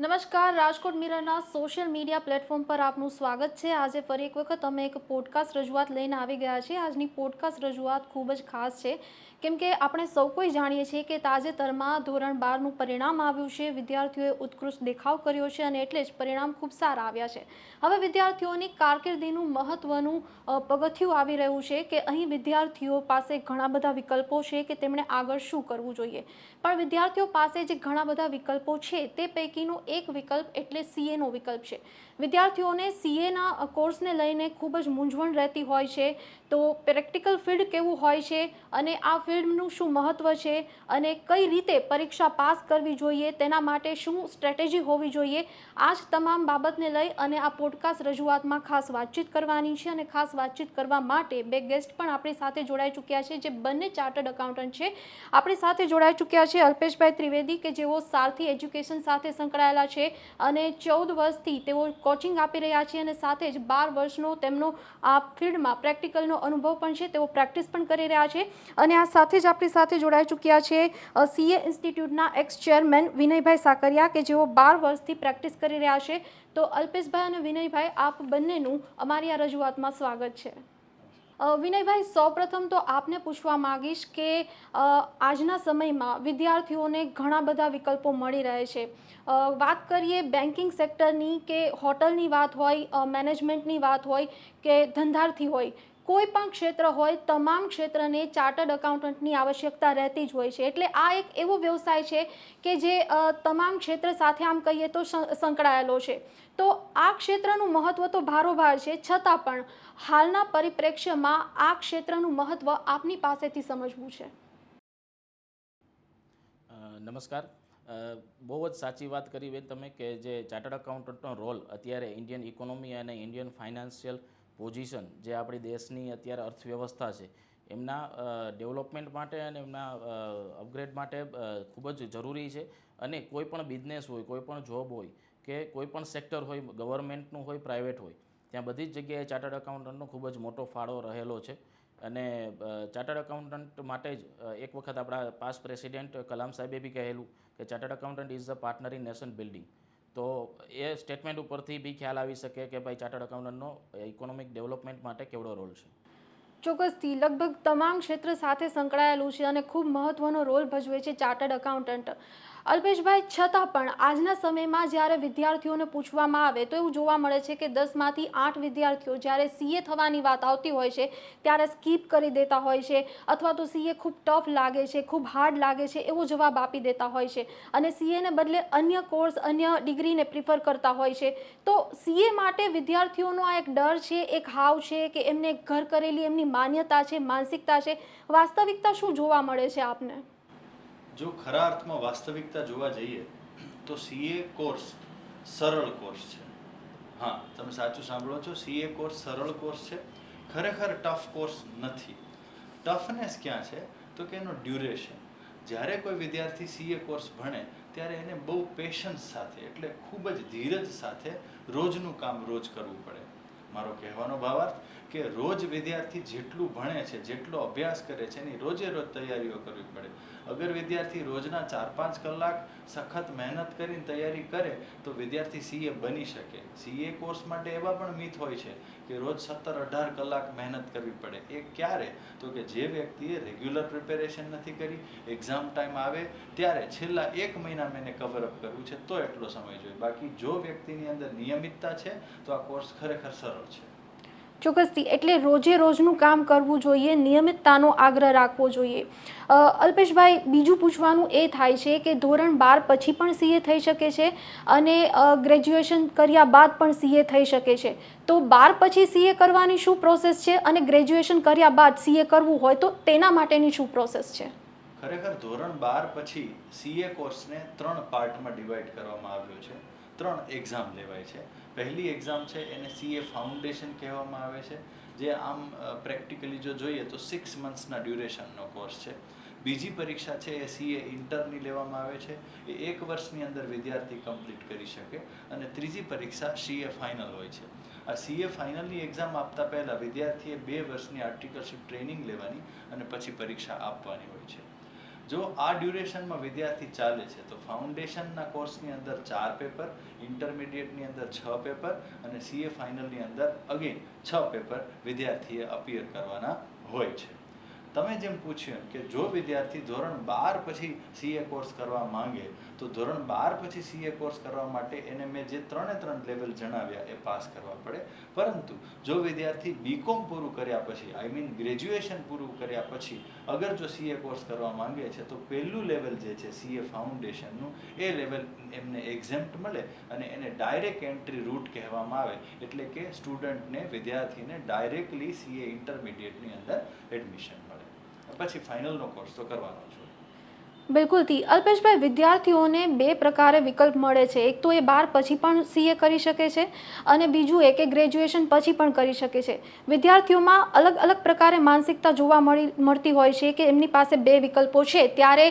નમસ્કાર, રાજકોટ મિરરના social media platform પર આપનું સ્વાગત છે. આજે ફરી એક વખત અમે એક પોડકાસ્ટ રજૂઆત લઈને આવી ગયા છીએ. આજની પોડકાસ્ટ રજૂઆત ખૂબ જ ખાસ છે. કેમ કે આપણે સૌ કોઈ જાણીએ છીએ કે તાજેતરમાં ધોરણ બારનું પરિણામ આવ્યું છે. વિદ્યાર્થીઓએ ઉત્કૃષ્ટ દેખાવ કર્યો છે અને એટલે જ પરિણામ ખૂબ સારા આવ્યા છે. હવે વિદ્યાર્થીઓની કારકિર્દીનું મહત્ત્વનું પગથિયું આવી રહ્યું છે કે અહીં વિદ્યાર્થીઓ પાસે ઘણા બધા વિકલ્પો છે કે તેમણે આગળ શું કરવું જોઈએ. પણ વિદ્યાર્થીઓ પાસે જે ઘણા બધા વિકલ્પો છે તે પૈકીનો એક વિકલ્પ એટલે સીએનો વિકલ્પ છે. વિદ્યાર્થીઓને સીએના કોર્સને લઈને ખૂબ જ મૂંઝવણ રહેતી હોય છે. તો પ્રેક્ટિકલ ફિલ્ડ કેવું હોય છે અને આ ફિલ્ડનું શું મહત્ત્વ છે અને કઈ રીતે પરીક્ષા પાસ કરવી જોઈએ, તેના માટે શું સ્ટ્રેટેજી હોવી જોઈએ આ જ તમામ બાબતને લઈ અને આ પોડકાસ્ટ રજૂઆતમાં ખાસ વાતચીત કરવાની છે અને ખાસ વાતચીત કરવા માટે બે ગેસ્ટ પણ આપણી સાથે જોડાઈ ચૂક્યા છે, જે બંને ચાર્ટર્ડ એકાઉન્ટન્ટ છે. આપણી સાથે જોડાઈ ચૂક્યા છે અલ્પેશભાઈ ત્રિવેદી, કે જેઓ સારથી એજ્યુકેશન સાથે સંકળાયેલા છે અને ચૌદ વર્ષથી તેઓ કોચિંગ આપી રહ્યા છે અને સાથે જ બાર વર્ષનો તેમનો આ ફિલ્ડમાં પ્રેક્ટિકલનો અનુભવ પણ છે. તેઓ પ્રેક્ટિસ પણ કરી રહ્યા છે અને આ સાથે જ આપણી સાથે જોડાઈ ચૂક્યા છે સીએ ઇન્સ્ટિટ્યૂટના એક્સ ચેરમેન વિનયભાઈ સાકરિયા કે જેઓ બાર વર્ષથી પ્રેક્ટિસ કરી રહ્યા છે. તો અલ્પેશભાઈ અને વિનયભાઈ, આપ બંનેનું અમારી આ રજૂઆતમાં સ્વાગત છે. વિનયભાઈ, સૌપ્રથમ તો આપને પૂછવા માંગીશ કે આજના સમયમાં વિદ્યાર્થીઓને ઘણા બધા વિકલ્પો મળી રહે છે. વાત કરીએ બેન્કિંગ સેક્ટરની કે હોટલની વાત હોય મેનેજમેન્ટની વાત હોય કે ધંધાર્થી હોય કોઈ પણ ક્ષેત્ર હોય, તમામ ક્ષેત્રને ચાર્ટર્ડ એકાઉન્ટન્ટની આવશ્યકતા રહેતી જ હોય છે. એટલે આ એક એવો વ્યવસાય છે કે જે તમામ ક્ષેત્ર સાથે આમ કહીએ તો સંકળાયેલો છે. તો આ ક્ષેત્રનું મહત્ત્વ તો ભારોભાર છે. છતાં પણ હાલના પરિપ્રેક્ષ્યમાં આ ક્ષેત્રનું મહત્ત્વ આપની પાસેથી સમજવું છે. નમસ્કાર. બહુ જ સાચી વાત કરી બેન તમે કે જે ચાર્ટર્ડ એકાઉન્ટન્ટનો રોલ અત્યારે ઇન્ડિયન ઇકોનોમી અને ઇન્ડિયન ફાઇનાન્શિયલ પોઝિશન જે આપણી દેશની અત્યારે અર્થવ્યવસ્થા છે, એમના ડેવલપમેન્ટ માટે અને એમના અપગ્રેડ માટે ખૂબ જ જરૂરી છે. અને કોઈ પણ બિઝનેસ હોય, કોઈ પણ જોબ હોય કે કોઈ પણ સેક્ટર હોય ગવર્મેન્ટનું હોય પ્રાઇવેટ હોય, ત્યાં બધી જ જગ્યાએ ચાર્ટર્ડ એકાઉન્ટન્ટનો ખૂબ જ મોટો ફાળો રહેલો છે. અને ચાર્ટર્ડ એકાઉન્ટન્ટ માટે જ એક વખત આપણા પાસ પ્રેસિડેન્ટ કલામ સાહેબે બી કહેલું કે chartered accountant is a partner in nation building તો એ સ્ટેટમેન્ટ ઉપરથી બી ખ્યાલ આવી શકે કે ભાઈ ચાર્ટર્ડ એકાઉન્ટન્ટનો ઇકોનોમિક ડેવલપમેન્ટ માટે કેવડો રોલ છે. ચોક્કસથી લગભગ તમામ ક્ષેત્ર સાથે સંકળાયેલું છે અને ખૂબ મહત્ત્વનો રોલ ભજવે છે ચાર્ટર્ડ એકાઉન્ટન્ટ અલ્પેશભાઈ, છતાં પણ આજના સમયમાં જ્યારે વિદ્યાર્થીઓને પૂછવામાં આવે તો એવું જોવા મળે છે કે દસમાંથી આઠ વિદ્યાર્થીઓ જ્યારે સીએ થવાની વાત આવતી હોય છે, ત્યારે સ્કીપ કરી દેતા હોય છે અથવા તો સીએ ખૂબ ટફ લાગે છે, ખૂબ હાર્ડ લાગે છે એવો જવાબ આપી દેતા હોય છે અને સીએને બદલે અન્ય કોર્સ, અન્ય ડિગ્રીને પ્રિફર કરતા હોય છે. તો સીએ માટે વિદ્યાર્થીઓનો આ એક ડર છે, એક હાવ છે કે એમને ઘર કરેલી એમની માન્યતા છે, માનસિકતા છે, વાસ્તવિકતા શું જોવા મળે છે આપને? જો ખરા અર્થમાં વાસ્તવિકતા જોવા જઈએ, તો સીએ કોર્સ સરળ કોર્સ છે. હા, તમે સાચું સાંભળો છો સીએ કોર્સ સરળ કોર્સ છે. ખરેખર ટફ કોર્સ નથી. ટફનેસ ક્યાં છે? તો કે એનો ડ્યુરેશન જ્યારે કોઈ વિદ્યાર્થી સીએ કોર્સ ભણે, ત્યારે એને બહુ પેશન્સ સાથે, એટલે ખૂબ જ ધીરજ સાથે રોજનું કામ રોજ કરવું પડે. મારો કહેવાનો ભાવાર્થ કે રોજ વિદ્યાર્થી જેટલું ભણે છે, જેટલો અભ્યાસ કરે છે, એની રોજે રોજ તૈયારીઓ કરવી પડે. અગર વિદ્યાર્થી રોજના ચાર પાંચ કલાક સખત મહેનત કરીને તૈયારી કરે, તો વિદ્યાર્થી સીએ બની શકે. સીએ કોર્સ માટે એવા પણ મિથ હોય છે કે રોજ સત્તર અઢાર કલાક મહેનત કરવી પડે. એ ક્યારે? તો કે જે વ્યક્તિએ રેગ્યુલર પ્રિપેરેશન નથી કરી એક્ઝામ ટાઈમ આવે, ત્યારે છેલ્લા એક મહિના મેં કવર અપ કરવું છે, તો એટલો સમય જોઈએ. બાકી જો વ્યક્તિની અંદર નિયમિતતા છે, તો આ કોર્સ ખરેખર સરળ છે. ચોક્કસથી એટલે રોજે રોજનું કામ કરવું જોઈએ, નિયમિતતાનો આગ્રહ રાખવો જોઈએ. અલ્પેશભાઈ, બીજું પૂછવાનું એ થાય છે કે ધોરણ બાર પછી પણ સીએ થઈ શકે છે અને ગ્રેજ્યુએશન કર્યા બાદ પણ સીએ થઈ શકે છે? તો બાર પછી સીએ કરવાની શું પ્રોસેસ છે અને ગ્રેજ્યુએશન કર્યા બાદ સીએ કરવું હોય તો તેના માટેની શું પ્રોસેસ છે? ખરેખર ધોરણ બાર પછી સીએ કોર્સને ત્રણ પાર્ટમાં ડિવાઈડ કરવામાં આવ્યો છે. ત્રણ એક્ઝામ લેવાય છે. પહેલી એક્ઝામ છે એને સીએ ફાઉન્ડેશન કહેવામાં આવે છે. જે આમ પ્રેક્ટિકલી જો જોઈએ તો સિક્સ મંથ્સના ડ્યુરેશનનો કોર્સ છે. બીજી પરીક્ષા છે એ સીએ ઇન્ટરની લેવામાં આવે છે. એ એક વર્ષની અંદર વિદ્યાર્થી કમ્પ્લીટ કરી શકે અને ત્રીજી પરીક્ષા સીએ ફાઇનલ હોય છે. આ સીએ ફાઇનલની એક્ઝામ આપતા પહેલાં વિદ્યાર્થીએ બે વર્ષની આર્ટિકલશીપ ટ્રેનિંગ લેવાની અને પછી પરીક્ષા આપવાની હોય છે. જો આ ડ્યુરેશનમાં વિદ્યાર્થી ચાલે છે, તો ફાઉન્ડેશનના કોર્સની અંદર ચાર પેપર ઇન્ટરમીડિયેટની અંદર છ પેપર અને સીએ ફાઇનલની અંદર, અગેન, છ પેપર વિદ્યાર્થીએ અપિયર કરવાના હોય છે. તમે જેમ પૂછ્યું કે જો વિદ્યાર્થી ધોરણ બાર પછી સીએ કોર્સ કરવા માંગે, તો ધોરણ બાર પછી સીએ કોર્સ કરવા માટે એને મેં જે ત્રણે ત્રણ લેવલ જણાવ્યા એ પાસ કરવા પડે. પરંતુ જો વિદ્યાર્થી બીકોમ પૂરું કર્યા પછી આઈ મીન ગ્રેજ્યુએશન પૂરું કર્યા પછી, અગર જો સીએ કોર્સ કરવા માંગે છે, તો પહેલું લેવલ જે છે સીએ ફાઉન્ડેશનનું એ લેવલ એમને એક્ઝેમ્પ્ટ મળે અને એને ડાયરેક્ટ એન્ટ્રી રૂટ કહેવામાં આવે. એટલે કે સ્ટુડન્ટને વિદ્યાર્થીને ડાયરેક્ટલી સીએ ઇન્ટરમીડિયેટની અંદર એડમિશન પછી ફાઇનલનો કોર્સ તો કરવાનો હોય બિલકુલથી અલ્પેશભાઈ, વિદ્યાર્થીઓને બે પ્રકારે વિકલ્પ મળે છે. એક તો એ બાર પછી પણ સીએ કરી શકે છે અને બીજું એ કે ગ્રેજ્યુએશન પછી પણ કરી શકે છે. વિદ્યાર્થીઓમાં અલગ અલગ પ્રકારે માનસિકતા જોવા મળી, મળતી હોય છે કે એમની પાસે બે વિકલ્પો છે. ત્યારે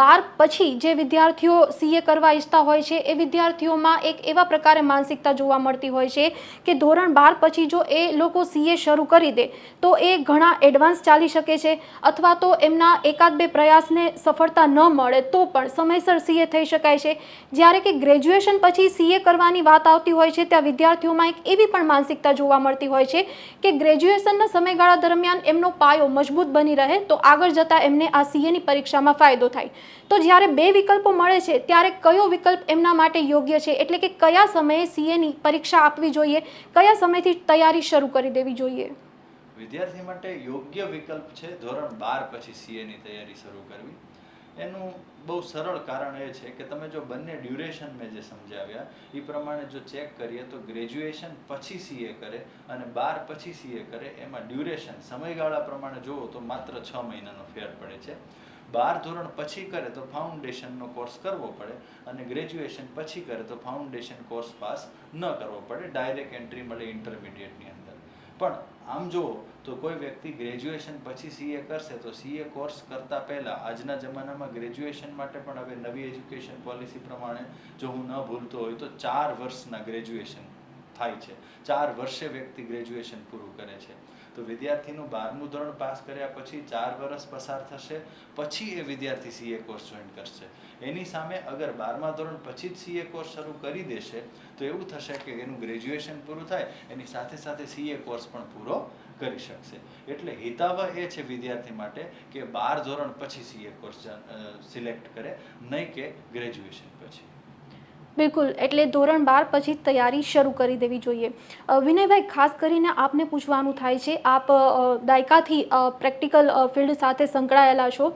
બાર પછી જે વિદ્યાર્થીઓ સીએ કરવા ઈચ્છતા હોય છે, એ વિદ્યાર્થીઓમાં એક એવા પ્રકારે માનસિકતા જોવા મળતી હોય છે કે ધોરણ બાર પછી જો એ લોકો સીએ શરૂ કરી દે, તો એ ઘણા એડવાન્સ ચાલી શકે છે અથવા તો એમના એકાદ બે પ્રયાસને સફળતા ન મળે તો પણ સમયસર સીએ થઈ શકાય છે. જ્યારે કે ગ્રેજ્યુએશન પછી સીએ કરવાની વાત આવતી હોય છે, ત્યાં વિદ્યાર્થીઓમાં એક એવી પણ માનસિકતા જોવા મળતી હોય છે કે ગ્રેજ્યુએશનના સમયગાળા દરમિયાન એમનો પાયો મજબૂત બની રહે તો આગળ જતાં એમને આ સીએની પરીક્ષામાં ફાયદો થાય. તો જ્યારે બે વિકલ્પો મળે છે, ત્યારે કયો વિકલ્પ એમના માટે યોગ્ય છે? એટલે કે કયા સમયે સીએની પરીક્ષા આપવી જોઈએ? કયા સમયથી તૈયારી શરૂ કરી દેવી જોઈએ? વિદ્યાર્થી માટે યોગ્ય વિકલ્પ છે ધોરણ બાર પછી સીએની તૈયારી શરૂ કરવી. એનું બહુ સરળ કારણ એ છે કે તમે જો બંને ડ્યુરેશન મેં જે સમજાવ્યા એ પ્રમાણે જો ચેક કરીએ તો ગ્રેજ્યુએશન પછી સીએ કરે અને બાર પછી સીએ કરે, એમાં ડ્યુરેશન સમયગાળા પ્રમાણે જુઓ તો માત્ર છ મહિનાનો ફેર પડે છે. બાર ધોરણ પછી કરે તો ફાઉન્ડેશનનો કોર્સ કરવો પડે અને ગ્રેજ્યુએશન પછી કરે તો ફાઉન્ડેશન કોર્સ પાસ ન કરવો પડે ડાયરેક્ટ એન્ટ્રી મળે ઇન્ટરમીડિયેટની અંદર. પણ આમ જુઓ તો કોઈ વ્યક્તિ ગ્રેજ્યુએશન પછી સીએ કરશે, તો સીએ કોર્સ કરતા પહેલાં આજના જમાનામાં ગ્રેજ્યુએશન માટે પણ હવે નવી એજ્યુકેશન પોલિસી પ્રમાણે જો હું ન ભૂલતો હોય તો ચાર વર્ષના ગ્રેજ્યુએશન થાય છે. ચાર વર્ષે વ્યક્તિ ગ્રેજ્યુએશન પૂરું કરે છે. તો વિદ્યાર્થીનું બારમું ધોરણ પાસ કર્યા પછી ચાર વર્ષ પસાર થશે, પછી એ વિદ્યાર્થી સીએ કોર્સ જોઈન કરશે. એની સામે અગર બારમા ધોરણ પછી જ સીએ કોર્સ શરૂ કરી દેશે, તો એવું થશે કે એનું ગ્રેજ્યુએશન પૂરું થાય, એની સાથે સાથે સીએ કોર્સ પણ પૂરો કરી શકશે. એટલે હિતાવહ એ છે વિદ્યાર્થી માટે કે બાર ધોરણ પછી સીએ કોર્સ સિલેક્ટ કરે, નહીં કે ગ્રેજ્યુએશન પછી. બિલકુલ. એટલે ધોરણ બાર પછી તૈયારી શરૂ કરી દેવી જોઈએ. વિનયભાઈ, ખાસ કરીને આપને પૂછવાનું થાય છે, આપ દાયકાથી પ્રેક્ટિકલ ફિલ્ડ સાથે સંકળાયેલા છો.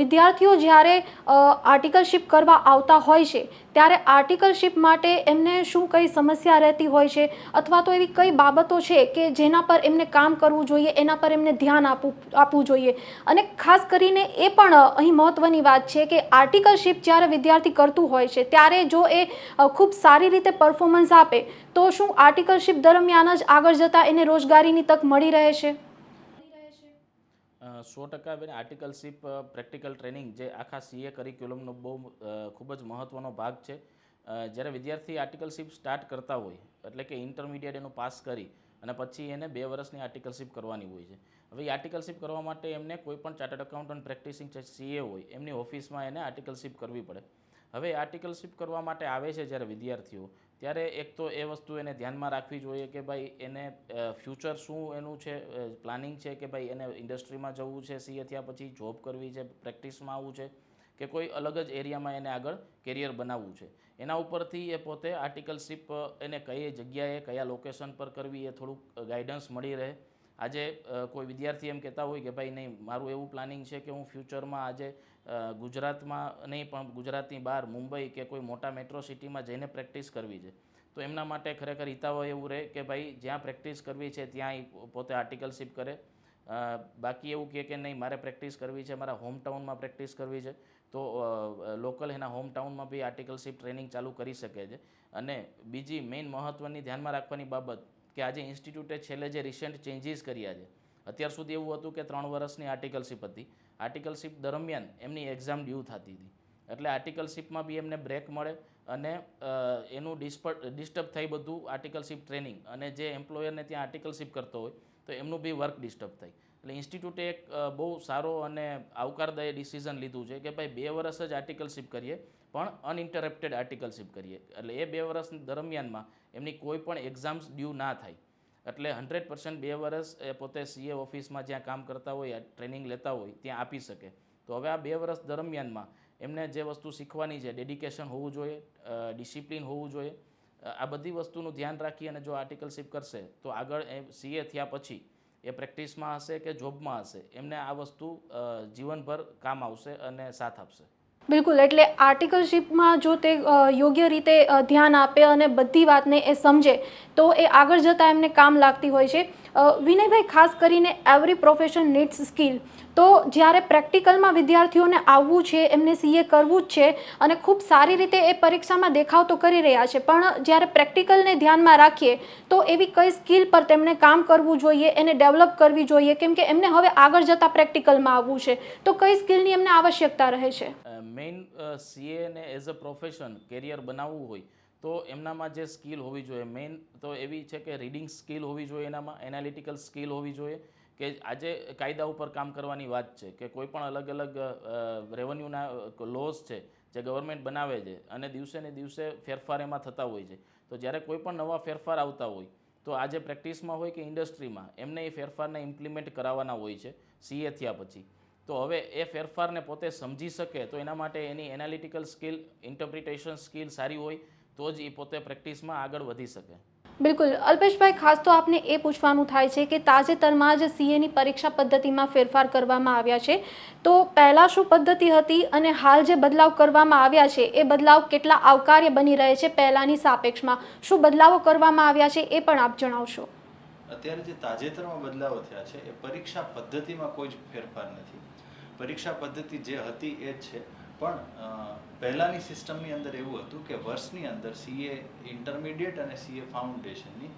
વિદ્યાર્થીઓ જ્યારે આર્ટિકલશીપ કરવા આવતા હોય છે ત્યારે આર્ટિકલશીપ માટે એમને શું કઈ સમસ્યા રહેતી હોય છે? અથવા તો એવી કઈ બાબતો છે કે જેના પર એમને કામ કરવું જોઈએ, એના પર એમને ધ્યાન આપવું આપવું જોઈએ? અને ખાસ કરીને એ પણ અહીં મહત્ત્વની વાત છે કે આર્ટિકલશીપ જ્યારે વિદ્યાર્થી કરતું હોય છે, ત્યારે જો એ ખૂબ સારી રીતે પરફોર્મન્સ આપે, તો શું આર્ટિકલશીપ દરમિયાન જ આગળ જતાં એને રોજગારીની તક મળી રહે છે? સો ટકા બેન આર્ટિકલશીપ પ્રેક્ટિકલ ટ્રેનિંગ જે આખા સીએ કરિક્યુલમનો બહુ ખૂબ જ મહત્ત્વનો ભાગ છે. જ્યારે વિદ્યાર્થી આર્ટિકલશીપ સ્ટાર્ટ કરતા હોય, એટલે કે ઇન્ટરમીડિયેટ એનું પાસ કરી અને પછી એને બે વર્ષની આર્ટિકલશીપ કરવાની હોય છે. હવે એ આર્ટિકલશીપ કરવા માટે એમને કોઈપણ ચાર્ટર્ડ એકાઉન્ટન્ટ પ્રેક્ટિસિંગ છે, સીએ હોય, એમની ઓફિસમાં એને આર્ટિકલશીપ કરવી પડે. હવે આર્ટિકલશીપ કરવા માટે આવે છે જ્યારે વિદ્યાર્થીઓ ત્યારે એક તો એ વસ્તુ એને ધ્યાનમાં રાખવી જોઈએ કે ભાઈ એને ફ્યુચર શું એનું છે પ્લાનિંગ છે કે ભાઈ એને ઇન્ડસ્ટ્રીમાં જવું છે સીએ થયા પછી જોબ કરવી છે પ્રેક્ટિસમાં આવવું છે કે કોઈ અલગ જ એરિયામાં એને આગળ કેરિયર બનાવવું છે. એના ઉપરથી એ પોતે આર્ટિકલશીપ એને કઈ જગ્યાએ, કયા લોકેશન પર કરવી એ થોડુંક ગાઈડન્સ મળી રહે. આજે કોઈ વિદ્યાર્થી એમ કહેતા હોય કે ભાઈ નહીં, મારું એવું પ્લાનિંગ છે કે હું ફ્યુચરમાં આજે ગુજરાતમાં નહીં, પણ ગુજરાતની બહાર મુંબઈ કે કોઈ મોટા મેટ્રો સિટીમાં જઈને પ્રેક્ટિસ કરવી છે. તો એમના માટે ખરેખર હિતાવહ એવું રહે કે ભાઈ જ્યાં પ્રેક્ટિસ કરવી છે ત્યાં પોતે આર્ટિકલશીપ કરે. બાકી એવું કહે કે નહીં, મારે પ્રેક્ટિસ કરવી છે, મારા હોમટાઉનમાં પ્રેક્ટિસ કરવી છે, તો લોકલ એના હોમટાઉનમાં બી આર્ટિકલશીપ ટ્રેનિંગ ચાલુ કરી શકે છે. અને બીજી મેઇન મહત્ત્વની ધ્યાનમાં રાખવાની બાબત કે આજે ઇન્સ્ટિટ્યૂટે છેલ્લે જે રિસેન્ટ ચેન્જીસ કર્યા છે અત્યાર સુધી એવું હતું કે ત્રણ વર્ષની આર્ટિકલશીપ હતી. આર્ટિકલશીપ દરમિયાન એમની એક્ઝામ ડ્યુ થતી હતી. એટલે આર્ટિકલશીપમાં બી એમને બ્રેક મળે અને એનું ડિસ્પ ડિસ્ટર્બ થઈ બધું આર્ટિકલશીપ ટ્રેનિંગ અને જે એમ્પ્લોયરને ત્યાં આર્ટિકલશીપ કરતો હોય, તો એમનું બી વર્ક ડિસ્ટર્બ થાય. એટલે ઇન્સ્ટિટ્યૂટે એક બહુ સારો અને આવકારદાયી ડિસિઝન લીધું છે કે ભાઈ બે વર્ષ જ આર્ટિકલશીપ કરીએ, પણ અનઇન્ટરપ્ટેડ આર્ટિકલશીપ કરીએ. એટલે એ બે વર્ષ દરમિયાનમાં એમની કોઈ પણ એક્ઝામ્સ ડ્યુ ના થાય. એટલે હંડ્રેડ પર્સન્ટ બે વર્ષ એ પોતે સીએ ઓફિસમાં જ્યાં કામ કરતા હોય ટ્રેનિંગ લેતા હોય, ત્યાં આપી શકે. તો હવે આ બે વર્ષ દરમિયાનમાં એમને જે વસ્તુ શીખવાની છે ડેડિકેશન હોવું જોઈએ ડિસિપ્લિન હોવું જોઈએ આ બધી વસ્તુનું ધ્યાન રાખી અને જો આર્ટિકલશીપ કરશે, તો આગળ એ સીએ થયા પછી એ પ્રેક્ટિસમાં હશે કે જોબમાં હશે, એમને આ વસ્તુ જીવનભર કામ આવશે અને સાથ આપશે. બિલકુલ, એટલે આર્ટિકલશીપમાં જો તે યોગ્ય રીતે ધ્યાન આપે અને બધી વાતને એ સમજે, તો એ આગળ જતાં એમને કામ લાગતી હોય છે. વિનયભાઈ, ખાસ કરીને એવરી પ્રોફેશન નીડ્સ સ્કિલ તો જ્યારે પ્રેક્ટિકલમાં વિદ્યાર્થીઓને આવવું છે, એમને સીએ કરવું જ છે અને ખૂબ સારી રીતે એ પરીક્ષામાં દેખાવ તો કરી રહ્યા છે, પણ જ્યારે પ્રેક્ટિકલને ધ્યાનમાં રાખીએ તો એવી કઈ સ્કિલ પર તેમણે કામ કરવું જોઈએ, એને ડેવલપ કરવી જોઈએ, કેમ કે એમને હવે આગળ જતાં પ્રેક્ટિકલમાં આવવું છે, તો કઈ સ્કિલની એમને આવશ્યકતા રહે છે? મેઇન સીએને એઝ અ પ્રોફેશન કેરિયર બનાવવું હોય, તો એમનામાં જે સ્કિલ હોવી જોઈએ. મેઇન તો એવી છે કે રીડિંગ સ્કિલ હોવી જોઈએ એનામાં એનાલિટિકલ સ્કિલ હોવી જોઈએ કે આજે કાયદા ઉપર કામ કરવાની વાત છે કે કોઈ પણ અલગ અલગ રેવન્યુના લોસ છે જે ગવર્મેન્ટ બનાવે છે અને દિવસે ને દિવસે ફેરફાર એમાં થતા હોય છે. તો જ્યારે કોઈ પણ નવા ફેરફાર આવતા હોય, તો આજે પ્રેક્ટિસમાં હોય કે ઇન્ડસ્ટ્રીમાં એમને એ ફેરફારને ઇમ્પ્લિમેન્ટ કરાવવાના હોય છે સીએ થયા પછી. તો હવે એ ફેરફારને પોતે સમજી શકે તો એના માટે એની એનાલિટિકલ સ્કિલ ઇન્ટરપ્રિટેશન સ્કિલ સારી હોય, તો જ એ પોતે પ્રેક્ટિસમાં આગળ વધી શકે. બિલકુલ. અલ્પેશભાઈ, ખાસ તો આપને એ પૂછવાનું થાય છે કે તાજેતરમાં જ સીએની પરીક્ષા પદ્ધતિમાં ફેરફાર કરવામાં આવ્યા છે. તો પહેલાં શું પદ્ધતિ હતી અને હાલ જે બદલાવ કરવામાં આવ્યા છે, એ બદલાવ કેટલા આવકાર્ય બની રહે છે પહેલાંની સાપેક્ષમાં? શું બદલાવો કરવામાં આવ્યા છે એ પણ આપ જણાવશો. અત્યારે જે તાજેતરમાં બદલાવો થયા છે, એ પરીક્ષા પદ્ધતિમાં કોઈ જ ફેરફાર નથી. પરીક્ષા પદ્ધતિ જે હતી એ જ છે. પણ પહેલાંની સિસ્ટમની અંદર એવું હતું કે વર્ષની અંદર સીએ ઇન્ટરમીડિયેટ અને સીએ ફાઉન્ડેશનની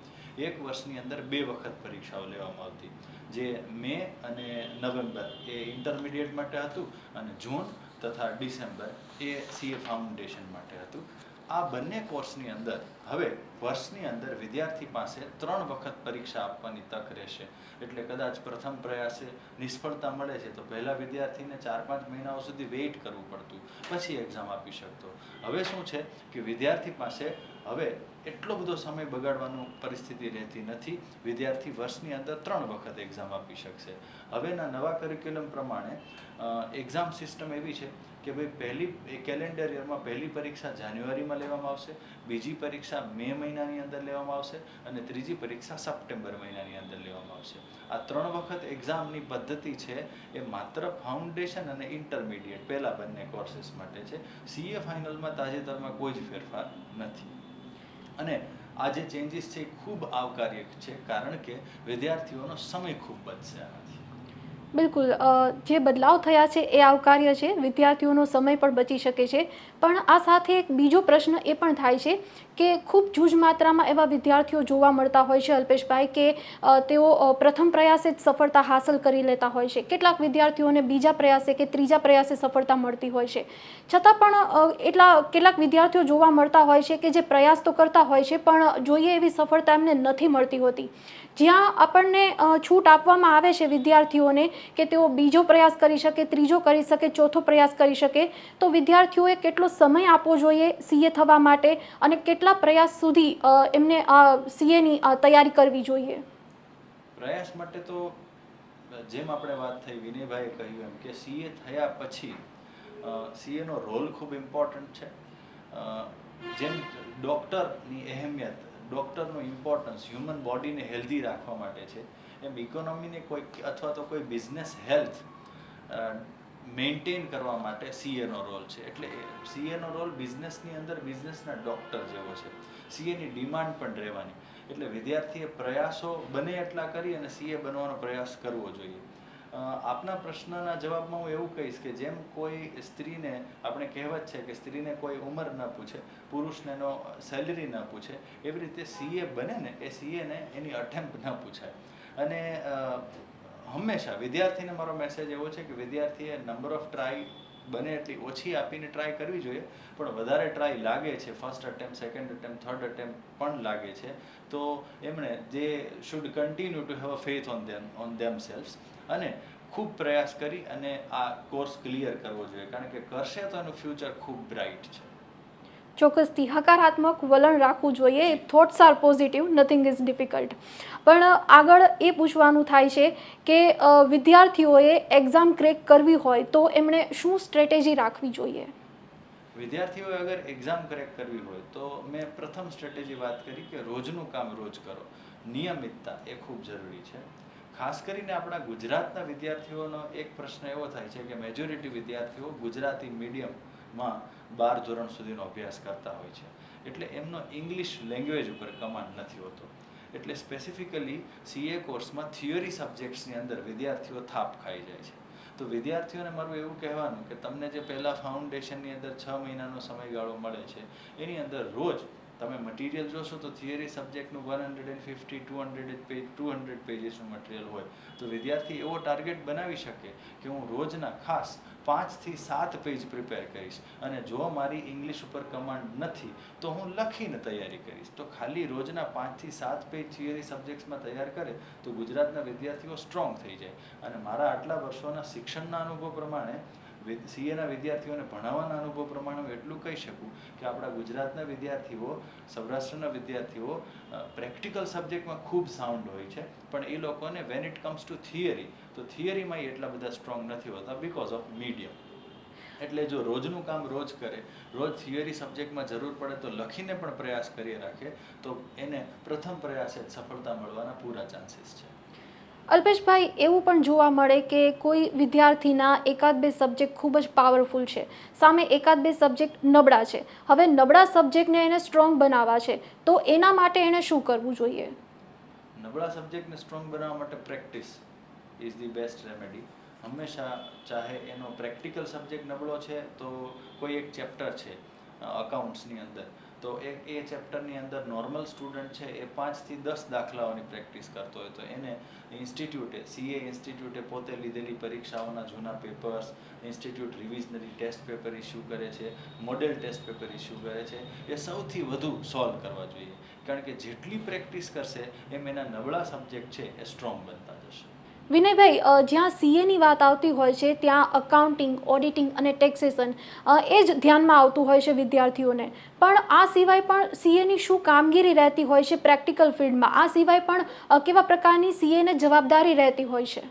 એક વર્ષની અંદર બે વખત પરીક્ષાઓ લેવામાં આવતી. જે મે અને નવેમ્બર એ ઇન્ટરમીડિયેટ માટે હતું અને જૂન તથા ડિસેમ્બર એ સીએ ફાઉન્ડેશન માટે હતું. આ બંને કોર્સની અંદર, હવે વર્ષની અંદર વિદ્યાર્થી પાસે ત્રણ વખત પરીક્ષા આપવાની તક રહેશે. એટલે કદાચ પ્રથમ પ્રયાસે નિષ્ફળતા મળે છે, તો પહેલાં વિદ્યાર્થીને ચાર પાંચ મહિનાઓ સુધી વેઇટ કરવું પડતું. પછી એક્ઝામ આપી શકતો. હવે શું છે કે વિદ્યાર્થી પાસે હવે એટલો બધો સમય બગાડવાનું પરિસ્થિતિ રહેતી નથી, વિદ્યાર્થી વર્ષની અંદર ત્રણ વખત એક્ઝામ આપી શકશે. હવેના નવા કરિક્યુલમ પ્રમાણે એક્ઝામ સિસ્ટમ એવી છે કે ભાઈ પહેલી કેલેન્ડર યરમાં પહેલી પરીક્ષા જાન્યુઆરીમાં લેવામાં આવશે, બીજી પરીક્ષા મે મહિનાની અંદર લેવામાં આવશે અને ત્રીજી પરીક્ષા સપ્ટેમ્બર મહિનાની અંદર લેવામાં આવશે. આ ત્રણ વખત એક્ઝામની પદ્ધતિ છે, એ માત્ર ફાઉન્ડેશન અને ઇન્ટરમીડિયેટ પહેલાં બંને કોર્સીસ માટે છે. સીએ ફાઇનલમાં તાજેતરમાં કોઈ જ ફેરફાર નથી. અને આ જે ચેન્જીસ છે એ ખૂબ આવકાર્ય છે, કારણ કે વિદ્યાર્થીઓનો સમય ખૂબ બચશે. બિલકુલ જે બદલાવ થયા છે એ આવકાર્ય છે. વિદ્યાર્થીઓનો સમય પણ બચી શકે છે. પણ આ સાથે એક બીજો પ્રશ્ન એ પણ થાય છે કે ખૂબ જૂજ માત્રામાં એવા વિદ્યાર્થીઓ જોવા મળતા હોય છે, અલ્પેશભાઈ, કે તેઓ પ્રથમ પ્રયાસે જ સફળતા હાંસલ કરી લેતા હોય છે. કેટલાક વિદ્યાર્થીઓને બીજા પ્રયાસે કે ત્રીજા પ્રયાસે સફળતા મળતી હોય છે. છતાં પણ એટલા કેટલાક વિદ્યાર્થીઓ જોવા મળતા હોય છે કે જે પ્રયાસ તો કરતા હોય છે, પણ જોઈએ એવી સફળતા એમને નથી મળતી હોતી. જ્યાં આપણને છૂટ આપવામાં આવે છે વિદ્યાર્થીઓને કે તેઓ બીજો પ્રયાસ કરી શકે, ત્રીજો કરી શકે, ચોથો પ્રયાસ કરી શકે, તો વિદ્યાર્થીઓએ કેટલો સમય આપવો જોઈએ, સીએ થવા માટે અને કેટલા પ્રયાસ સુધી એમને આ સીએની તૈયારી કરવી જોઈએ? પ્રયાસ માટે તો, જેમ આપણે વાત થઈ, વિનયભાઈએ કહ્યું એમ કે સીએ થયા પછી સીએનો રોલ ખૂબ ઇમ્પોર્ટન્ટ છે. જેમ ડૉક્ટરની અહેમિયત, ડૉક્ટરનું ઇમ્પોર્ટન્સ, હ્યુમન બોડીને હેલ્ધી રાખવા માટે છે. એમ ઇકોનોમીને કોઈ, અથવા તો કોઈ બિઝનેસ હેલ્થ મેન્ટેન કરવા માટે સીએનો રોલ છે. એટલે સીએનો રોલ બિઝનેસની અંદર બિઝનેસના ડૉક્ટર જેવો છે. સીએની ડિમાન્ડ પણ રહેવાની. એટલે વિદ્યાર્થીએ પ્રયાસો બને એટલા કરી અને સીએ બનવાનો પ્રયાસ કરવો જોઈએ. આપના પ્રશ્નના જવાબમાં હું એવું કહીશ કે જેમ કોઈ સ્ત્રીને, આપણે કહેવત છે કે સ્ત્રીને કોઈ ઉંમર ન પૂછે, પુરુષને એનો સેલરી ન પૂછે, એવી રીતે સીએ બને ને એ સીએને એની અટેમ્પ ન પૂછાય. અને હંમેશા વિદ્યાર્થીને મારો મેસેજ એવો છે કે વિદ્યાર્થીએ નંબર ઓફ ટ્રાય બને એટલી ઓછી આપીને ટ્રાય કરવી જોઈએ, પણ વધારે ટ્રાય લાગે છે first attempt second attempt third attempt પણ લાગે છે. તો એમણે જે should continue to have a faith on them on themselves અને ખૂબ પ્રયાસ કરી અને આ કોર્સ ક્લિયર કરવો જોઈએ. કારણ કે કરશે તો એનું ફ્યુચર ખૂબ બ્રાઇટ છે. ચોક્કસથી હકારાત્મક વલણ રાખવું જોઈએ. Thoughts are positive nothing is difficult પણ આગળ એ પૂછવાનું થાય છે કે વિદ્યાર્થીઓએ એક્ઝામ ક્રેક કરવી હોય તો એમણે શું સ્ટ્રેટેજી રાખવી જોઈએ? વિદ્યાર્થીઓએ અગર એક્ઝામ ક્રેક કરવી હોય તો મેં પ્રથમ સ્ટ્રેટેજી વાત કરી કે રોજનું કામ રોજ કરો. નિયમિતતા એ ખૂબ જરૂરી છે. ખાસ કરીને આપણા ગુજરાતના વિદ્યાર્થીઓનો એક પ્રશ્ન એવો થાય છે કે મેજોરિટી વિદ્યાર્થીઓ ગુજરાતી મીડિયમમાં બાર ધોરણ સુધીનો અભ્યાસ કરતા હોય છે. એટલે એમનો ઇંગ્લિશ લેંગ્વેજ ઉપર કમાન્ડ નથી હોતો. એટલે સ્પેસિફિકલી સીએ કોર્સમાં થિયરી સબ્જેક્ટ્સની અંદર વિદ્યાર્થીઓ થાપ ખાઈ જાય છે. તો વિદ્યાર્થીઓને મારું એવું કહેવાનું કે તમને જે પહેલાં ફાઉન્ડેશનની અંદર છ મહિનાનો સમયગાળો મળે છે, એની અંદર રોજ તમે મટીરિયલ જોશો તો theory સબ્જેક્ટનું one hundred and fifty two hundred page two hundred પેજીસનું material હોય. તો વિદ્યાર્થી એવો ટાર્ગેટ બનાવી શકે કે હું રોજના ખાસ પાંચથી સાત પેજ પ્રિપેર કરીશ અને જો મારી ઇંગ્લિશ ઉપર કમાન્ડ નથી, તો હું લખીને તૈયારી કરીશ. તો ખાલી રોજના પાંચથી સાત પેજ થિયરી સબ્જેક્ટ્સમાં તૈયાર કરે, તો ગુજરાતના વિદ્યાર્થીઓ સ્ટ્રોંગ થઈ જાય. અને મારા આટલા વર્ષોના શિક્ષણના અનુભવ પ્રમાણે સીએના વિદ્યાર્થીઓને ભણાવવાના અનુભવ પ્રમાણે હું એટલું કહી શકું કે આપણા ગુજરાતના વિદ્યાર્થીઓ, સૌરાષ્ટ્રના વિદ્યાર્થીઓ પ્રેક્ટિકલ સબ્જેક્ટમાં ખૂબ સાઉન્ડ હોય છે, પણ એ લોકોને when it comes to theory તો થિયરીમાં એ એટલા બધા સ્ટ્રોંગ નથી હોતા બિકોઝ ઓફ મીડિયમ એટલે જો રોજનું કામ રોજ કરે, રોજ થિયરી સબ્જેક્ટમાં જરૂર પડે તો લખીને પણ પ્રયાસ કરી રાખે, તો એને પ્રથમ પ્રયાસે જ સફળતા મળવાના પૂરા ચાન્સીસ છે. અલ્પેશભાઈ, એવું પણ જોવા મળે કે કોઈ વિદ્યાર્થીના એકાદ બે સબ્જેક્ટ ખૂબ જ પાવરફુલ છે, સામે એકાદ બે સબ્જેક્ટ નબળા છે. હવે નબળા સબ્જેક્ટને એને સ્ટ્રોંગ બનાવવા છે, તો એના માટે એણે શું કરવું જોઈએ? નબળા સબ્જેક્ટને સ્ટ્રોંગ બનાવવા માટે practice is the best remedy હંમેશા ચાહે એનો પ્રેક્ટિકલ સબ્જેક્ટ નબળો છે, તો કોઈ એક ચેપ્ટર છે અકાઉન્ટ્સની અંદર. તો એ એ ચેપ્ટરની અંદર નોર્મલ સ્ટુડન્ટ છે, એ પાંચથી દસ દાખલાઓની પ્રેક્ટિસ કરતો હોય તો એને ઇન્સ્ટિટ્યૂટે સીએ ઇન્સ્ટિટ્યૂટે પોતે લીધેલી પરીક્ષાઓના જૂના papers institute revisionary test paper issue કરે છે મોડેલ ટેસ્ટ પેપર ઇસ્યુ કરે છે, એ સૌથી વધુ સોલ્વ કરવા જોઈએ. કારણ કે જેટલી પ્રેક્ટિસ કરશે, એમ એના નબળા સબ્જેક્ટ છે, એ સ્ટ્રોંગ બનતા જશે. વિનયભાઈ જ્યાં સીએની વાત આવતી હોય છે, ત્યાં અકાઉન્ટિંગ ઓડિટિંગ અને ટેક્સેશન એ જ ધ્યાનમાં આવતું હોય છે વિદ્યાર્થીઓને. પણ આ સિવાય પણ સીએની શું કામગીરી રહેતી હોય છે પ્રેક્ટિકલ ફિલ્ડમાં? આ સિવાય પણ કેવા પ્રકારની સીએને જવાબદારી રહેતી હોય છે?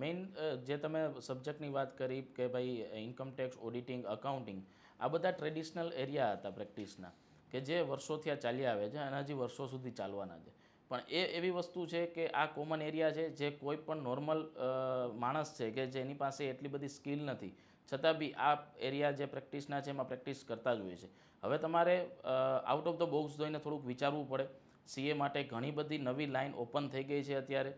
મેઇન જે તમે સબ્જેક્ટની વાત કરી કે ભાઈ ઇન્કમ ટેક્સ ઓડિટિંગ અકાઉન્ટિંગ આ બધા ટ્રેડિશનલ એરિયા હતા પ્રેક્ટિસના કે જે વર્ષોથી આ ચાલી આવે છે અને હજી વર્ષો સુધી ચાલવાના છે. પણ એ એવી વસ્તુ છે કે આ કોમન એરિયા છે, જે કોઈ પણ નોર્મલ માણસ છે કે જેની પાસે એટલી બધી સ્કિલ નથી. છતાં બી આ એરિયા જે પ્રેક્ટિસના છે એમાં પ્રેક્ટિસ કરતા જ હોય છે. હવે તમારે આઉટ ઓફ ધ બોક્સ જોઈને થોડુંક વિચારવું પડે. સીએ માટે ઘણી બધી નવી લાઈન ઓપન થઈ ગઈ છે અત્યારે.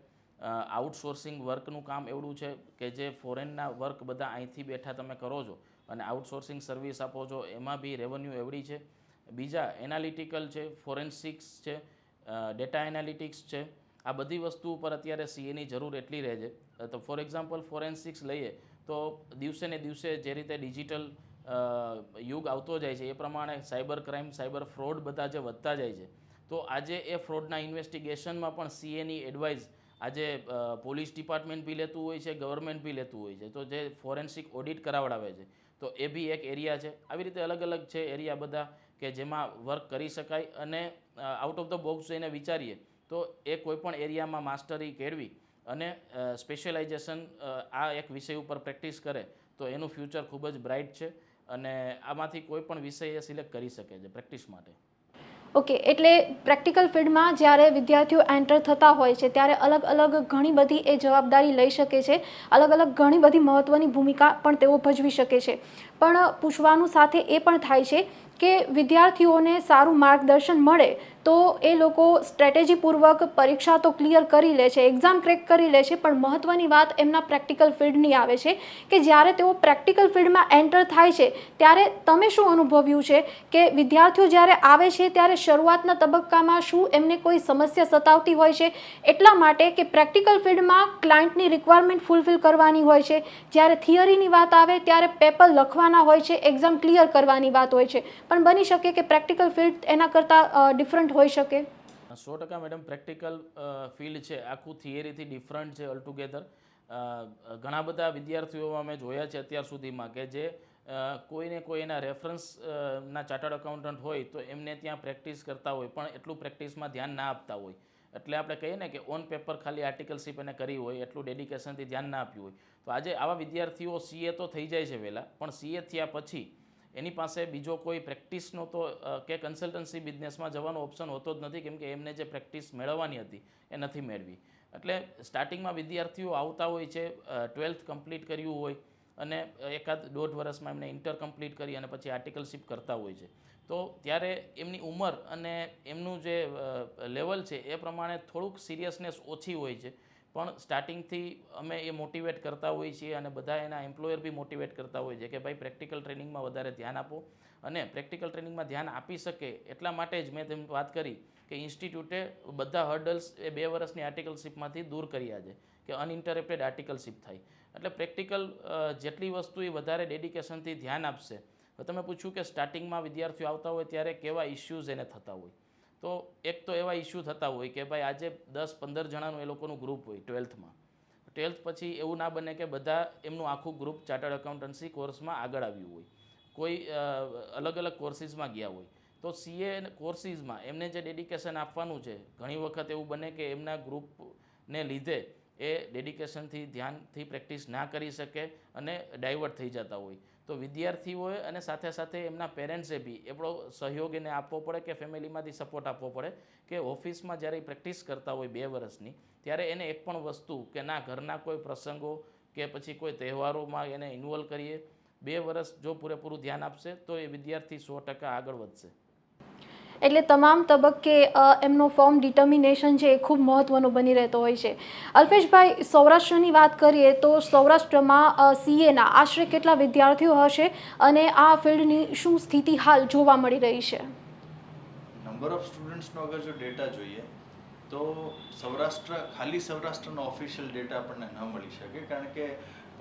આઉટસોર્સિંગ વર્કનું કામ એવડું છે કે જે ફોરેનના વર્ક બધા અહીંથી બેઠા તમે કરો છો અને આઉટસોર્સિંગ સર્વિસ આપો છો, એમાં બી રેવન્યુ એવડી છે. બીજા એનાલિટિકલ છે ફોરેન્સિક્સ છે ડેટા એનાલિટિક્સ છે. આ બધી વસ્તુ ઉપર અત્યારે સીએની જરૂર એટલી રહે છે. તો ફોર એક્ઝામ્પલ ફોરેન્સિક્સ લઈએ, તો દિવસે ને દિવસે જે રીતે ડિજિટલ યુગ આવતો જાય છે, એ પ્રમાણે સાયબર ક્રાઇમ સાયબર ફ્રોડ બધા જે વધતા જાય છે. તો આજે એ ફ્રોડના ઇન્વેસ્ટિગેશનમાં પણ સીએની એડવાઇસ આજે પોલીસ ડિપાર્ટમેન્ટ બી લેતું હોય છે ગવર્મેન્ટ બી લેતું હોય છે. તો જે ફોરેન્સિક ઓડિટ કરાવડાવે છે, તો એ બી એક એરિયા છે. આવી રીતે અલગ અલગ છે એરિયા બધા કે જેમાં વર્ક કરી શકાય અને આઉટ ઓફ ધ બોક્સ જઈને વિચારીએ, તો એ કોઈપણ એરિયામાં માસ્ટરી કેળવી અને સ્પેશિયલાઇઝેશન આ એક વિષય ઉપર પ્રેક્ટિસ કરે, તો એનું ફ્યુચર ખૂબ જ બ્રાઇટ છે અને આમાંથી કોઈ પણ વિષય એ સિલેક્ટ કરી શકે છે પ્રેક્ટિસ માટે. ઓકે એટલે પ્રેક્ટિકલ ફિલ્ડમાં જ્યારે વિદ્યાર્થીઓ એન્ટર થતા હોય છે, ત્યારે અલગ અલગ ઘણી બધી એ જવાબદારી લઈ શકે છે, અલગ અલગ ઘણી બધી મહત્ત્વની ભૂમિકા પણ તેઓ ભજવી શકે છે. પણ પૂછવાનું સાથે એ પણ થાય છે કે વિદ્યાર્થીઓને સારું માર્ગદર્શન મળે, તો એ લોકો સ્ટ્રેટેજીપૂર્વક પરીક્ષા તો ક્લિયર કરી લે છે, એક્ઝામ ક્રેક કરી લે છે, પણ મહત્ત્વની વાત એમના પ્રેક્ટિકલ ફિલ્ડની આવે છે કે જ્યારે તેઓ પ્રેક્ટિકલ ફિલ્ડમાં એન્ટર થાય છે, ત્યારે તમે શું અનુભવ્યું છે કે વિદ્યાર્થીઓ જ્યારે આવે છે, ત્યારે શરૂઆતના તબક્કામાં શું એમને કોઈ સમસ્યા સતાવતી હોય છે? એટલા માટે કે પ્રેક્ટિકલ ફિલ્ડમાં ક્લાયન્ટની રિક્વાયરમેન્ટ ફૂલફિલ કરવાની હોય છે. જ્યારે થિયરીની વાત આવે, ત્યારે પેપર લખવાના હોય છે, એક્ઝામ ક્લિયર કરવાની વાત હોય છે. પણ બની શકે કે પ્રેક્ટિકલ ફિલ્ડ એના કરતાં ડિફરન્ટ હોઈ શકે? સો ટકા મેડમ, પ્રેક્ટિકલ ફિલ્ડ છે, આખું થિયરીથી ડિફરન્ટ છે ઓલટુગેધર ઘણા બધા વિદ્યાર્થીઓમાં મેં જોયા છે અત્યાર સુધીમાં કે જે કોઈને કોઈ એના રેફરન્સ ના ચાર્ટર્ડ અકાઉન્ટન્ટ હોય તો એમને ત્યાં પ્રેક્ટિસ કરતા હોય, પણ એટલું પ્રેક્ટિસમાં ધ્યાન ના આપતા હોય. એટલે આપણે કહીએ ને કે ઓન પેપર ખાલી આર્ટિકલશીપ એને કરી હોય, એટલું ડેડિકેશનથી ધ્યાન ના આપ્યું હોય. તો આજે આવા વિદ્યાર્થીઓ સીએ તો થઈ જાય છે વહેલા પણ સીએ થયા પછી એની પાસે બીજો કોઈ પ્રેક્ટિસનો તો કે કન્સલ્ટન્સી બિઝનેસમાં જવાનો ઓપ્શન હોતો જ નથી, કેમ કે એમને જે પ્રેક્ટિસ મેળવવાની હતી એ નથી મેળવી. એટલે સ્ટાર્ટિંગમાં વિદ્યાર્થીઓ આવતા હોય છે ટ્વેલ્થ કમ્પ્લીટ કર્યું હોય અને એકાદ દોઢ વર્ષમાં એમને ઇન્ટર કમ્પ્લીટ કરી અને પછી આર્ટિકલશીપ કરતા હોય છે. તો ત્યારે એમની ઉંમર અને એમનું જે લેવલ છે એ પ્રમાણે થોડુંક સિરિયસનેસ ઓછી હોય છે. પણ સ્ટાર્ટિંગથી અમે એ મોટિવેટ કરતા હોઈએ છીએ અને બધા એના એમ્પ્લોયર બી મોટિવેટ કરતા હોય છે કે ભાઈ પ્રેક્ટિકલ ટ્રેનિંગમાં વધારે ધ્યાન આપો અને પ્રેક્ટિકલ ટ્રેનિંગમાં ધ્યાન આપી શકે એટલા માટે જ મેં તેમ વાત કરી કે ઇન્સ્ટિટ્યૂટે બધા હર્ડલ્સ એ બે વર્ષની આર્ટિકલશીપમાંથી દૂર કર્યા છે કે અનઇન્ટરપ્ટેડ આર્ટિકલશીપ થાય. એટલે પ્રેક્ટિકલ જેટલી વસ્તુ એ વધારે ડેડિકેશનથી ધ્યાન આપશે. તમે પૂછ્યું કે સ્ટાર્ટિંગમાં વિદ્યાર્થીઓ આવતા હોય ત્યારે કેવા ઇસ્યુઝ એને થતા હોય. તો એક તો એવા ઇસ્યુ થતા હોય કે ભાઈ આજે દસ, પંદર જણાનું એ લોકોનું ગ્રુપ હોય ટ્વેલ્થમાં ટ્વેલ્થ પછી એવું ના બને કે બધા એમનું આખું ગ્રુપ ચાર્ટર્ડ એકાઉન્ટન્સી કોર્સમાં આગળ આવ્યું હોય. કોઈ અલગ અલગ કોર્સિસમાં ગયા હોય. તો સીએ કોર્સિસમાં એમને જે ડેડિકેશન આપવાનું છે, ઘણી વખત એવું બને કે એમના ગ્રુપને લીધે એ ડેડિકેશનથી ધ્યાનથી પ્રેક્ટિસ ના કરી શકે અને ડાયવર્ટ થઈ જતા હોય. તો વિદ્યાર્થીઓએ અને સાથે સાથે એમના પેરેન્ટ્સે બી એવડો સહયોગ એને આપવો પડે કે ફેમિલીમાંથી સપોર્ટ આપવો પડે કે ઓફિસમાં જ્યારે પ્રેક્ટિસ કરતા હોય બે વર્ષની, ત્યારે એને એક પણ વસ્તુ કે ના, ઘરના કોઈ પ્રસંગો કે પછી કોઈ તહેવારોમાં એને ઇન્વોલ્વ કરીએ, બે વર્ષ જો પૂરેપૂરું ધ્યાન આપશે તો એ વિદ્યાર્થી સો ટકા આગળ વધશે. એટલે તમામ તબક્કે એમનો ફોર્મ ડિટર્મિનેશન છે એ ખૂબ મહત્ત્વનો બની રહેતો હોય છે. અલ્પેશભાઈ, સૌરાષ્ટ્રની વાત કરીએ તો સૌરાષ્ટ્રમાં સીએના આશરે કેટલા વિદ્યાર્થીઓ હશે અને આ ફિલ્ડની શું સ્થિતિ હાલ જોવા મળી રહી છે? નંબર ઓફ સ્ટુડન્ટ્સનો અગર જો ડેટા જોઈએ, તો સૌરાષ્ટ્ર, ખાલી સૌરાષ્ટ્રનો ઓફિશિયલ ડેટા આપણને ન મળી શકે, કારણ કે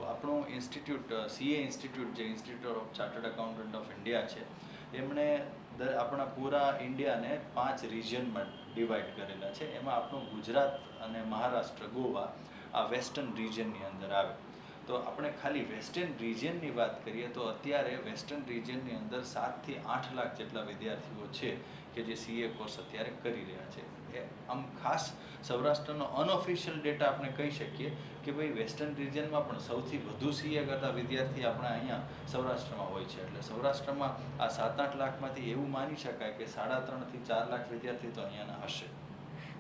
આપણું ઇન્સ્ટિટ્યૂટ સીએ ઇન્સ્ટિટ્યૂટ જે institute of chartered accountant of India છે એમણે આપણા પૂરા ઇન્ડિયાને પાંચ રિજિયનમાં ડિવાઈડ કરેલા છે. એમાં આપણું ગુજરાત અને મહારાષ્ટ્ર, ગોવા આ વેસ્ટર્ન રિજિયનની અંદર આવે. તો આપણે ખાલી વેસ્ટર્ન રિજિયનની વાત કરીએ તો અત્યારે વેસ્ટર્ન રિજિયનની અંદર સાતથી આઠ લાખ જેટલા વિદ્યાર્થીઓ છે કે જે સીએ કોર્સ અત્યારે કરી રહ્યા છે. એ આમ ખાસ સૌરાષ્ટ્રનો અનઓફિશિયલ ડેટા આપણે કહી શકીએ કે ભાઈ વેસ્ટર્ન રિજિયનમાં પણ સૌથી વધુ સીએ કરતા વિદ્યાર્થી આપણા અહીંયા સૌરાષ્ટ્રમાં હોય છે. એટલે સૌરાષ્ટ્રમાં આ સાત આઠ લાખમાંથી એવું માની શકાય કે સાડા ત્રણથી ચાર લાખ વિદ્યાર્થી તો અહીંયાના હશે.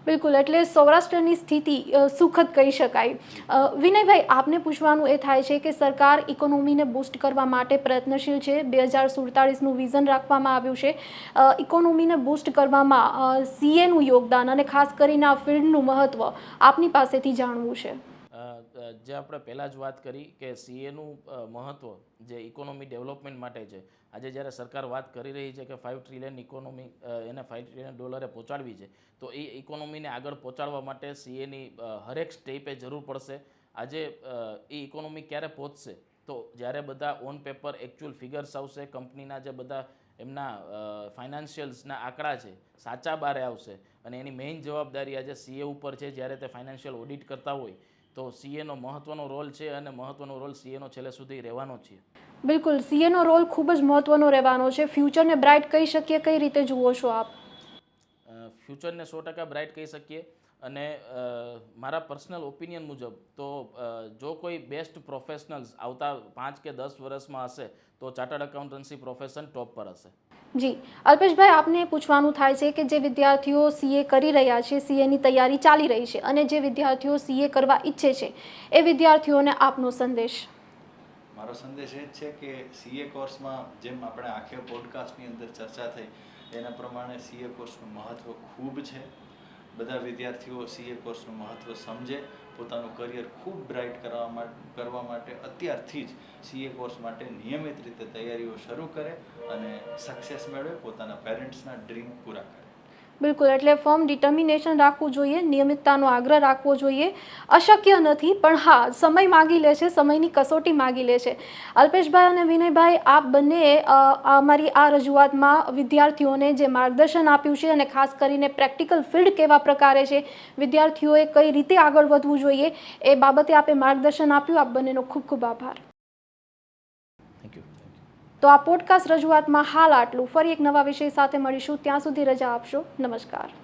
બિલકુલ, એટલે સૌરાષ્ટ્રની સ્થિતિ સુખદ કહી શકાય. વિનયભાઈ, આપને પૂછવાનું એ થાય છે કે સરકાર ઇકોનોમીને બૂસ્ટ કરવા માટે પ્રયત્નશીલ છે? બે હજાર સુડતાળીસનું વિઝન રાખવામાં આવ્યું છે. ઇકોનોમીને બૂસ્ટ કરવામાં સીએનું યોગદાન અને ખાસ કરીને આ ફિલ્ડનું મહત્ત્વ આપની પાસેથી જાણવું છે. જે આપણે પહેલાં જ વાત કરી કે સીએનું મહત્ત્વ જે ઇકોનોમી ડેવલપમેન્ટ માટે છે, આજે જ્યારે સરકાર વાત કરી રહી છે કે ફાઇવ ટ્રિલિયન ઇકોનોમી એને ફાઇવ ટ્રિલિયન ડોલરે પહોંચાડવી છે, તો એ ઇકોનોમીને આગળ પહોંચાડવા માટે સીએની હરેક સ્ટેપે જરૂર પડશે. આજે એ ઇકોનોમી ક્યારે પહોંચશે? તો જ્યારે બધા ઓન પેપર એકચ્યુઅલ ફિગર્સ આવશે કંપનીના જે બધા એમના ફાઇનાન્શિયલ્સના આંકડા છે, સાચા બારે આવશે. અને એની મેઇન જવાબદારી આજે સીએ ઉપર છે, જ્યારે તે ફાઇનાન્શિયલ ઓડિટ કરતા હોય તો સીએનો મહત્ત્વનો રોલ છે અને મહત્ત્વનો રોલ સીએનો છેલ્લે સુધી રહેવાનો છે. બિલકુલ સીએનો રોલ ખૂબ જ મહત્ત્વનો રહેવાનો છે. ફ્યુચરને બ્રાઇટ કહી શકીએ કઈ રીતે જુઓ છો આપ? ફ્યુચરને સો ટકા બ્રાઇટ કહી શકીએ અને મારા પર્સનલ ઓપિનિયન મુજબ તો જો કોઈ બેસ્ટ પ્રોફેશનલ્સ આવતા પાંચ કે દસ વર્ષમાં હશે તો ચાર્ટર્ડ એકાઉન્ટન્સી પ્રોફેશન ટોપ પર હશે. જી. અલ્પેશભાઈ, આપને પૂછવાનું થાય છે કે જે વિદ્યાર્થીઓ સીએ કરી રહ્યા છે સીએની તૈયારી ચાલી રહી છે અને જે વિદ્યાર્થીઓ સીએ કરવા ઈચ્છે છે, એ વિદ્યાર્થીઓને આપનો સંદેશ. મારો સંદેશ એ જ છે કે સીએ કોર્સમાં જેમ આપણે આખે પોડકાસ્ટની અંદર ચર્ચા થઈ, એના પ્રમાણે સીએ કોર્સનું મહત્ત્વ ખૂબ છે. બધા વિદ્યાર્થીઓ સીએ કોર્સનું મહત્ત્વ સમજે પોતાનું કરિયર ખૂબ બ્રાઇટ કરવા કરવા માટે અત્યારથી જ સીએ કોર્સ માટે નિયમિત રીતે તૈયારીઓ શરૂ કરે અને સક્સેસ મેળવે પોતાના પેરેન્ટ્સના ડ્રીમ પૂરા કરે. બિલકુલ, એટલે ફર્મ ડિટર્મિનેશન રાખવું જોઈએ, નિયમિતતાનો આગ્રહ રાખવો જોઈએ. અશક્ય નથી, પણ હા, સમય માગી લે છે, સમયની કસોટી માગી લે છે. અલ્પેશભાઈ અને વિનયભાઈ, આપ બંને અમારી આ રજૂઆતમાં વિદ્યાર્થીઓને જે માર્ગદર્શન આપ્યું છે અને ખાસ કરીને પ્રેક્ટિકલ ફિલ્ડ કેવા પ્રકારે છે, વિદ્યાર્થીઓએ કઈ રીતે આગળ વધવું જોઈએ, એ બાબતે આપે માર્ગદર્શન આપ્યું. આપ બંનેનો ખૂબ ખૂબ આભાર. તો આ પોડકાસ્ટ રજૂઆતમાં હાલ આટલું. ફરી એક નવા વિષય સાથે મળીશું. ત્યાં સુધી રજા આપશો. નમસ્કાર.